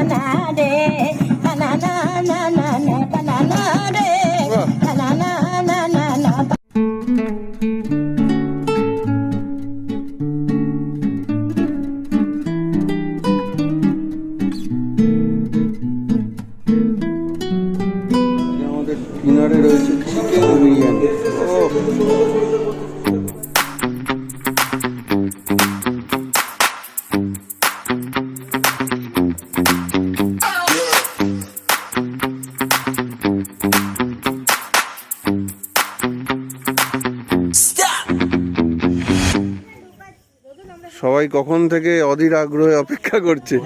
I did. সবাই কখন থেকে অধীর আগ্রহে অপেক্ষা করছে?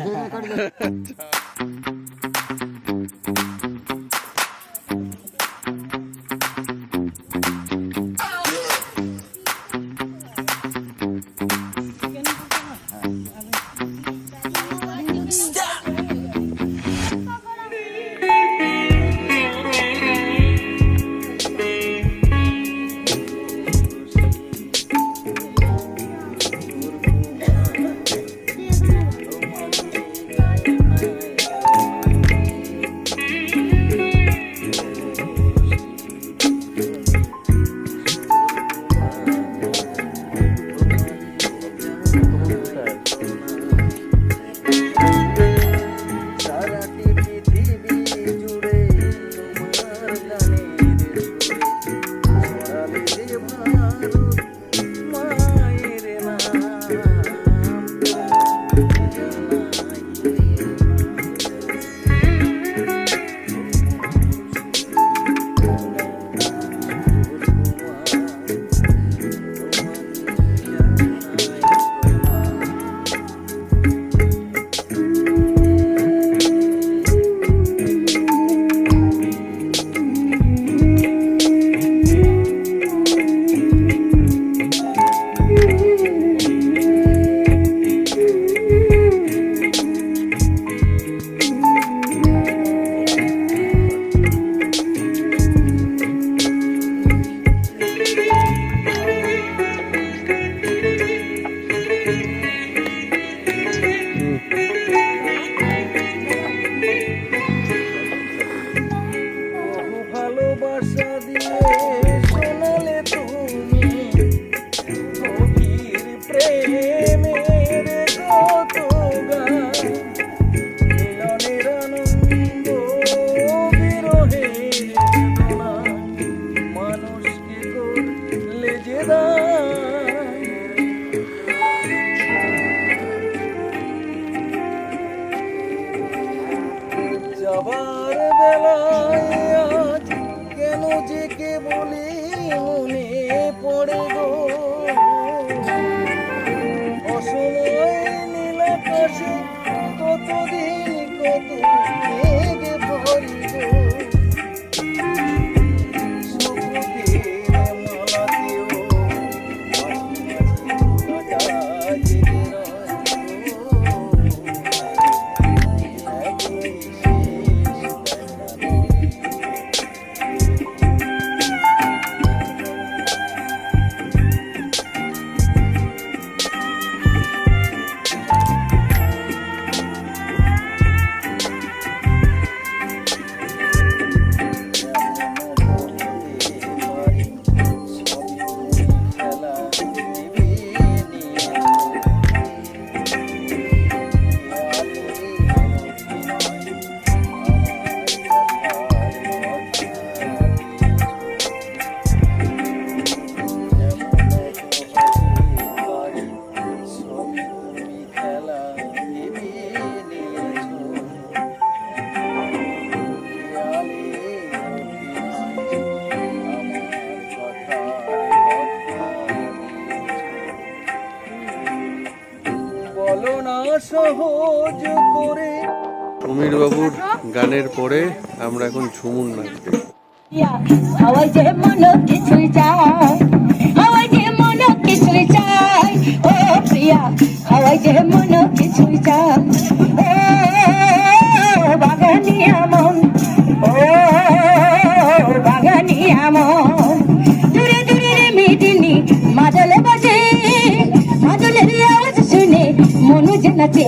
সমীর বাবুর গানের পরে আমরা এখন ঝুমুর যে মন কিছুই চায় যে মন কিছুই চায় ও প্রিয়া হাওয়াই যে মন কিছুই চায় ও বাগানিয়া মন ও বাগানিয়া মন দূরে দূরে মিটিনি মাদলে বাজে মাদলের আওয়াজ শুনে মনু নাচে।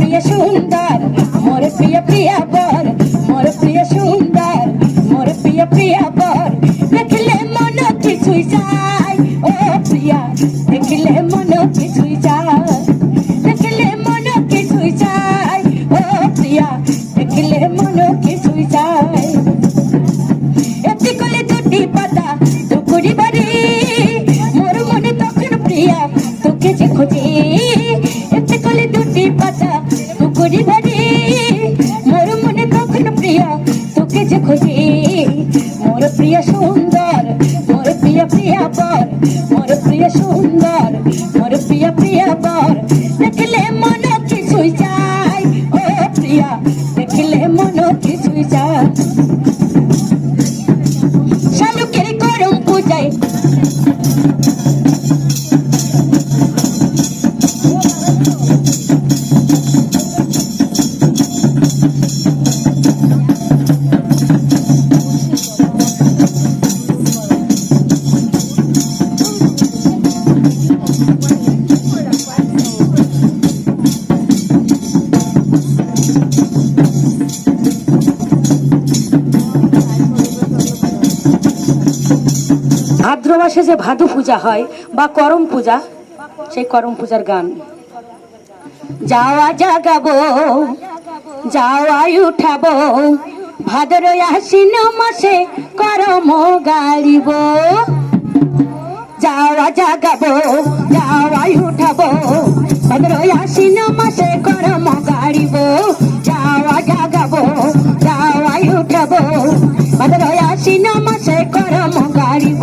মোর প্রিয় ভাদ্র মাসে যে ভাদু পূজা হয় বা করম পূজা, সেই করম পূজার গান। যাওয়া জাগাবো, যাওয়াই উঠাবো, ভাদর আশ্বিন মাসে করম গাড়িব যাওয়া জাগাবো, যাওয়াই উঠাবো, ভাদর আশ্বিন মাসে করম গাড়িব যাওয়া জাগাবো, যাওয়াই উঠাবো, ভাদর আশ্বিন মাসে করম গাড়িব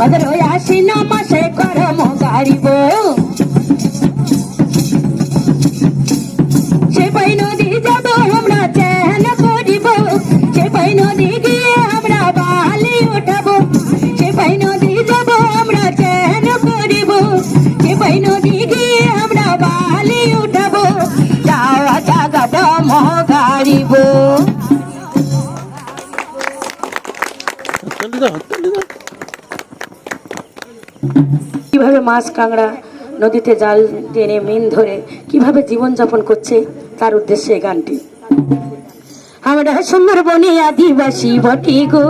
ভদ্র আশ্বিন মাসে করম গাড়িব সেপাই নদী যাব আমরা চেন করিব সেপাই নদী গিয়ে আমরা বালি উঠাব সেপাই নদী যাব আমরা চেন করিব সেপাই নদী গিয়ে আমরা বালি উঠাব যাওয়া জাগাব মগাড়িব হাততালি মাছ কাঁকড়া নদীতে জাল টেনে, মিন ধরে কীভাবে জীবনযাপন করছে তার উদ্দেশ্যে এই গানটি। আমরা সুন্দরবনে আদিবাসী বটে গো।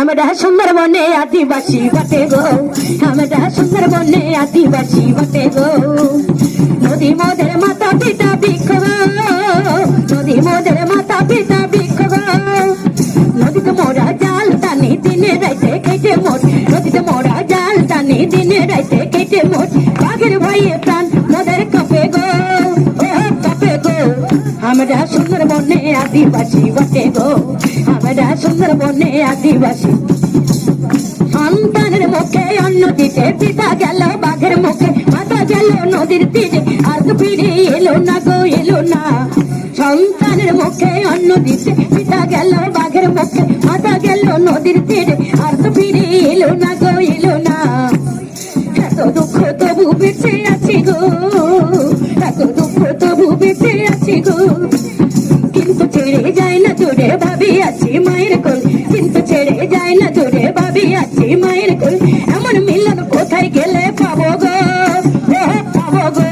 আমরা সুন্দরবনে আদিবাসী বটে গো। আমরা সুন্দরবনে আদিবাসী বটে গো। নদী মোদের মাতা পিতা বৃক্ষ সন্তানের মুখে অন্ন দিতে পিতা গেল, বাঘের মুখে মাতা গেল, নদীর তীরে তো ফিরে এলো না গো, এলো না। সন্তানের মুখে অন্ন দিতে পিতা গেল, বাঘের মুখে মাতা গেল, নদীর তীরে বেঁচে আছি গো। দুঃখ তবু বেঁচে আছি গো। কিন্তু ছেড়ে যায় না তোরে ভাবি আছি মায়ের কোল। কিন্তু ছেড়ে যায় না তোরে ভাবি আছি মায়ের কোল। এমন মিলন কোথায় গেলে পাবো গো? পাবো গো।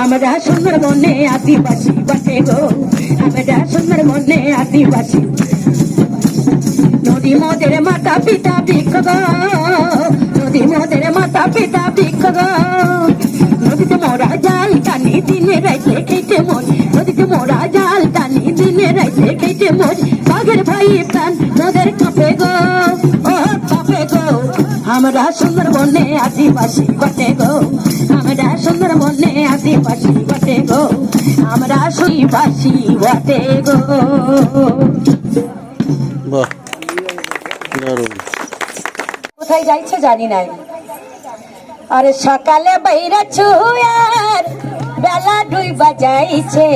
আমরা সুন্দরবনে আদিবাসী বটে গো। আমরা সুন্দরবনে আদিবাসী। নদী মোদের মাতা পিতা বৃক্ষ গো। নদী পিতা বৃক্ষ নদীতে মোরা জাল টানি দিনে রাইতে খেতে মন। নদীতে মোরা জাল টানি দিনে রাইতে খেতে মন। বাঘের ভাই প্রাণ নদের কাপে গো ও কাপে গো। আমরা সুন্দর বনে আদিবাসী বটে গো। আমরা সুন্দর বনে আদিবাসী বটে গো। আমরা সুইবাসী বটে গো। বাহ দারুণ। কোথায় যাইছে জানি নাই। আরে সকালে বাইরা ছুয়ার বেলা দুই বাজাইছে।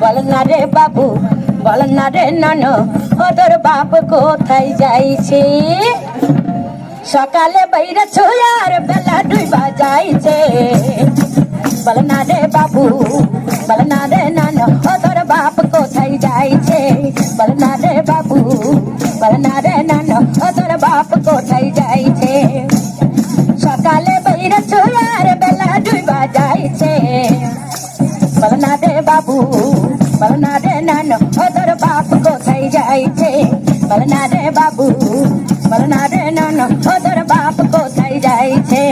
বল না রে বাবু, বল না রে নানো ওদের বাপ কোথায় যাইছে? সকালে বাইরা ছুয়ার বেলা দুই বাজাইছে। বল না রে বাবু, বল না রে নানো ওদের বাপ কোথায় যাইছে? বল না রে বাবু, বল না রে নানো ওদের বাপ কোথায় যাইছে? সকালে বাইরে চুয়ার বেলা ডুবা যাইছে বল না রে বাবু বল না রে নানো ওদের বাপ কোথায় যাইছে? বল না রে বাবু বল না রে নানো ওদের বাপ কোথায় যাইছে?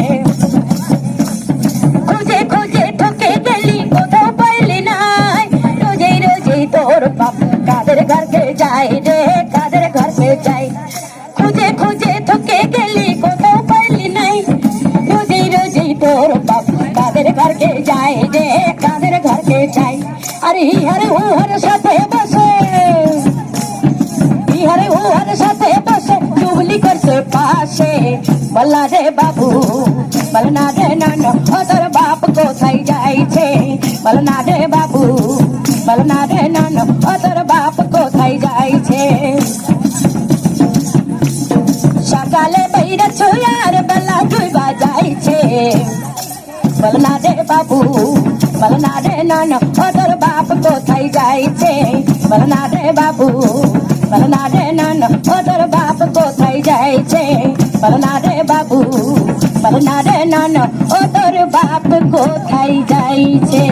খুঁজে খুঁজে ঠকে গেলি, কোথাও পাইলি নাই। রোজেই রোজেই তোর বাপ কাদের ঘরকে যায় ঘরকে যায় রে? কাদের ঘরকে যায় আরে হরে ও হরে সাথে বসে। বিহারে ওর সাথে বসে, চুগলি করছে পাশে। বল্লা রে বাবু, বলনা রে নানো ওদের বাপ কোথায় যাইছে? বলনা রে বাবু, বলনা রে বলনা রে নানো ওদের বাপ কোথায় যাইছে বলনা রে বাবু বলনা রে নানো ওদের বাপ কোথায় যাইছে বলনা রে বাবু বলনা রে নানো ওদের বাপ কোথায় যাইছে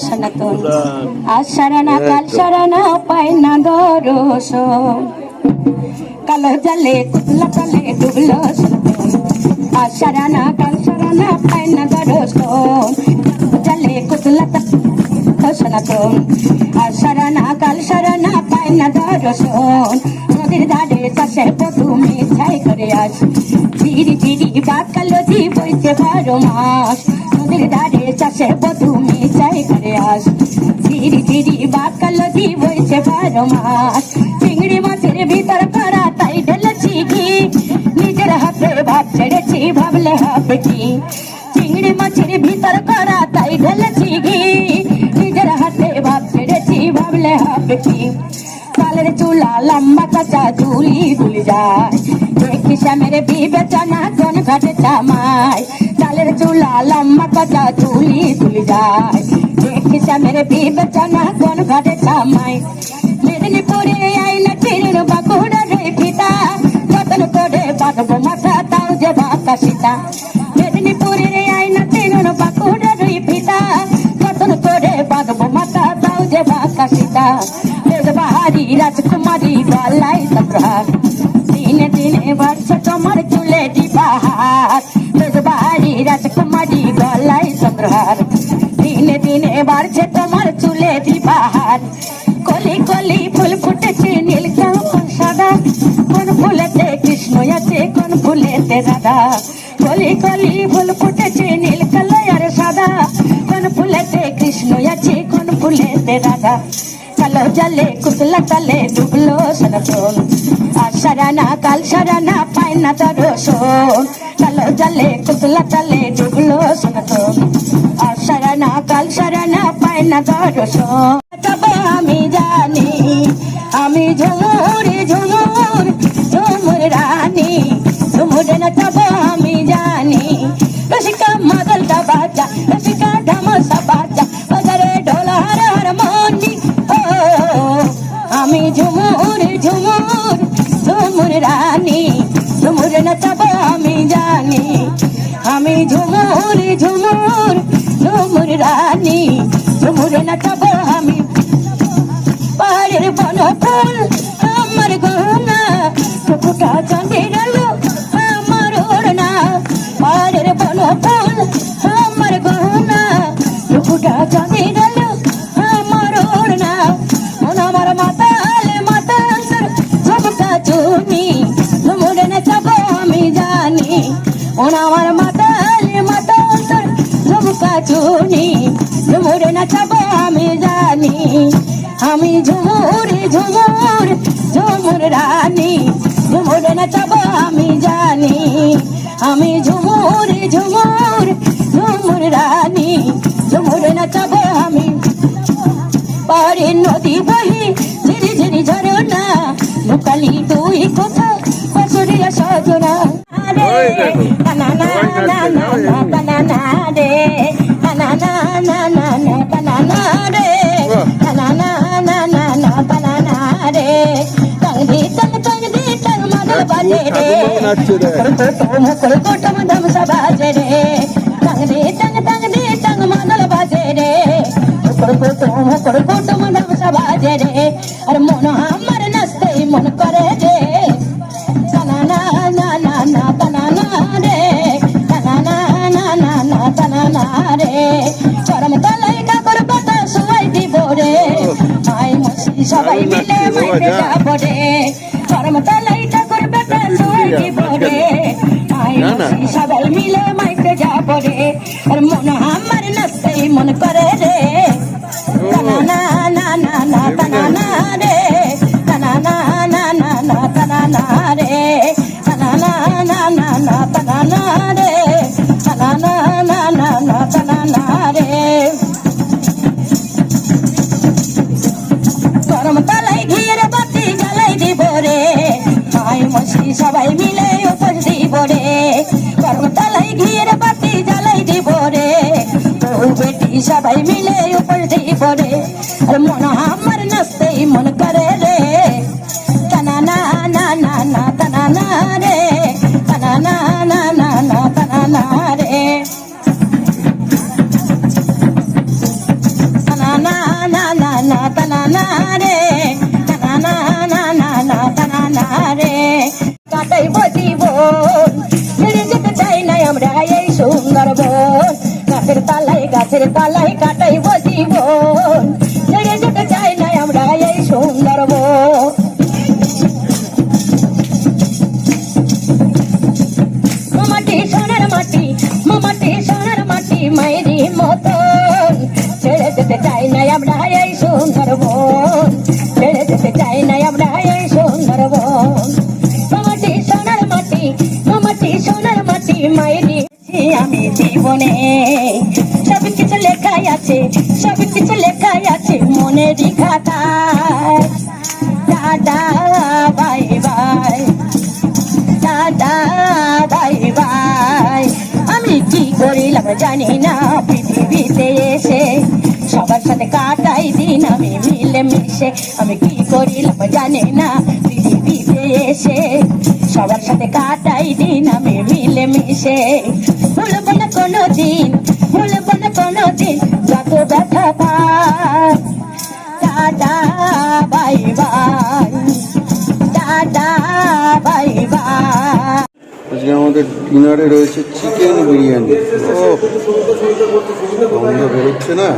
সনাতন আজ সারানা কাল সারানা পায় না দরস কালো জলে কুতলা তলে ডুবলো সনাতন দরস জলে কুতলা তলে সনাতন সারানা কাল সারানা পায় না দরস নদীর ধারে চাষের প্রথমে ছাই করে আস। ধীরে ধীরে বাদ কালো জি বইছে বারো মাস। নদীর ধারে চাষে প্রথমে চাই করে আস। ধীরে ধীরে বাদ কালো জি বইছে বারো চিংড়ি মাছের ভিতর করা তাই ঢেলেছি ঘি। নিজের হাতে ভাত কি চিংড়ি মাছের ভিতর করা তাই ঢেলেছি ঘি। নিজের হাতে ভাত ছেড়েছি, ভাবলে হবে কি কালের চুলা লম্বা চাচা ঝুলি ভুলি যায়। দেখি শ্যামের বিবেচনা কোন ঘাটে চামায় কালের চুলা লম্বা চাচা ঝুলি ভুলি যায়। দেখি শ্যামের বিবেচনা কোন ঘাটে চামায় মেদিনীপুরে আইনা কিরণ বাঁকুড়া রে পিতা যতন করে বাঁধবো মাথা সীতা। মেদিনীপুরের আইনা কিরণ বাঁকুড়া রে পিতা যতন করে বাঁধবো মাথা তাও যে বাঁকা সীতা। বাহারি রাজকুমারী গলাই সম্রাট। দিনে দিনে বাড়ছে তোমার চুলে ডিবাহার বাহারি রাজকুমারী গলাই সম্রাট। দিনে দিনে বাড়ছে তোমার চুলে ডিবাহার কলি কলি ফুল ফুটেছে নীল কোন ফুলেতে কৃষ্ণ আছে, কোন ফুলেতে রাধা। কলি কলি ফুল ফুটেছে নীল কালার সাদা। কোন ফুলেতে কৃষ্ণ আছে, কোন ফুলেতে রাধা। কালো জলে কুতলা তলে ডুবলো সনাতন। আর সারানা কাল সারানা পায় না দর্শন কালো জলে কুতলা তলে ডুবলো সনাতন। আর সারানা কাল সারানা পায় না আমি জানি আমি ঝুমুর ঝুমুর ঝুমুর রানী। ঝুমুর নাচব আমি জানি। রসিকা মাদলটা বাজা, রসিকা ঢামসা বাজা, বাজারে ঢোলা হার হারমোনি ও, আমি ঝুমুর ঝুমুর ঝুমুর রানী। ঝুমুর নাচব আমি জানি। আমি ঝুমুর ঝুমুর ঝুমুর রানী। ঝুমুর নাচব আমি ফুলের ফলাফল আমার গহনা টুকুটা চাঁদের আলো, আমার ওড়না পারের ফলাফল আমার গহনা টুকুটা চাঁদের আলো, আমার ওড়না। মন আমার মাতাল মাতাল সবটা তুমি তোমরে না যাব আমি জানি। মন আমার মাতাল মাতাল সবটা তুমি তোমরে না যাব আমি জানি। ঝুমুর ঝুমুর ঝুমুর রানী। ঝুমুরে নাচাবো আমি জানি। আমি ঝুমুর ঝুমুর ঝুমুর রানী। ঝুমুরে নাচাবো আমি পারে নদী বহি ঝিরি ঝিরি ঝরনা। লুকালি তুই কোথা বসরিয়া সজনা। দেখো, বানানা সবাই না নাচছে, না ওই, না। না না বানানা রে টং দি টং টং দি টং মাদল বাজে রে ঠাকুরবাবু নাচছে দেখ। কোটম কোটম ধম সবাজে রে টং দি টং টং দি টং মাদল বাজে রে কোটম কোটম সবাই মিলে মাইতে যাব রে। চরম তলায় কাকর পাতা সবাই দিব রে আই না, না। মসি সবাই মিলে মাইতে যাব রে। আর মন আমার নাচতে মন করে রে। মন করে রে তানা না না না না তানা না রে তানা না না না না তানা না রে na na na na na ta na na re. Ta na na na na na ta na na re কাটাই জীবন ছেড়ে যেতে চাই না আমরা এই সুন্দর বন গাছের তালাই গাছের তালাই কাটাই জীবনে। সব কিছু লেখাই আছে, সব কিছু লেখাই আছে মনের খাতায় tata bye bye tata bye আমি কি করিলাম জানি না, পৃথিবীতে এসে সবার সাথে কাটাই দিন, আমি মিলে মিশে আমি কি করিলাম জানি না, পৃথিবীতে এসে সবার সাথে কাটাই দিন, আমি মিলে মিশে ভুলবো না কোনো দিন ভুলবো না কোনো দিন যত ব্যথা পাই tata bye bye. Tata bye bye. আজকে আমাদের ডিনারে রয়েছে চিকেন বিরিয়ানি। ও গন্ধ বেরোচ্ছে না?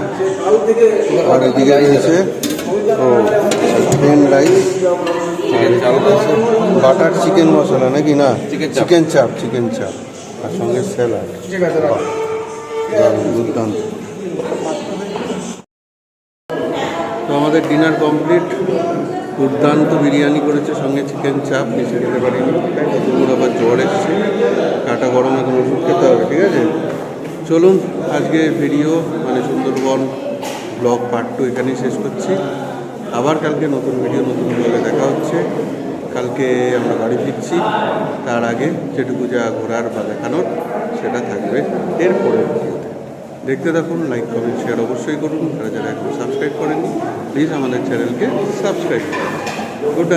আর এদিকে রয়েছে ও chicken rice butter chicken masala নাকি না? চিকেন চাপ চিকেন চাপ। স্যালাড দুর্দান্ত তো আমাদের ডিনার কমপ্লিট দুর্দান্ত বিরিয়ানি করেছে, সঙ্গে চিকেন চাপ বেশি খেতে পারিনি। দুপুর আবার জ্বর এসছে। কাটা গরমে কোনো ওষুধ খেতে হবে, ঠিক আছে? চলুন, আজকে ভিডিও মানে সুন্দরবন ব্লগ পার্ট টু এখানেই শেষ করছি। আবার কালকে নতুন ভিডিও নতুন ব্লগে দেখা হচ্ছে। কালকে আমরা বাড়ি ফিরছি। তার আগে যেটুকু যা ঘোরার বা দেখানোর সেটা থাকবে এরপরে দেখতে থাকুন লাইক কমেন্ট শেয়ার অবশ্যই করুন। তারা যারা এখন সাবস্ক্রাইব করেনি প্লিজ আমাদের চ্যানেলকে সাবস্ক্রাইব করুন গুড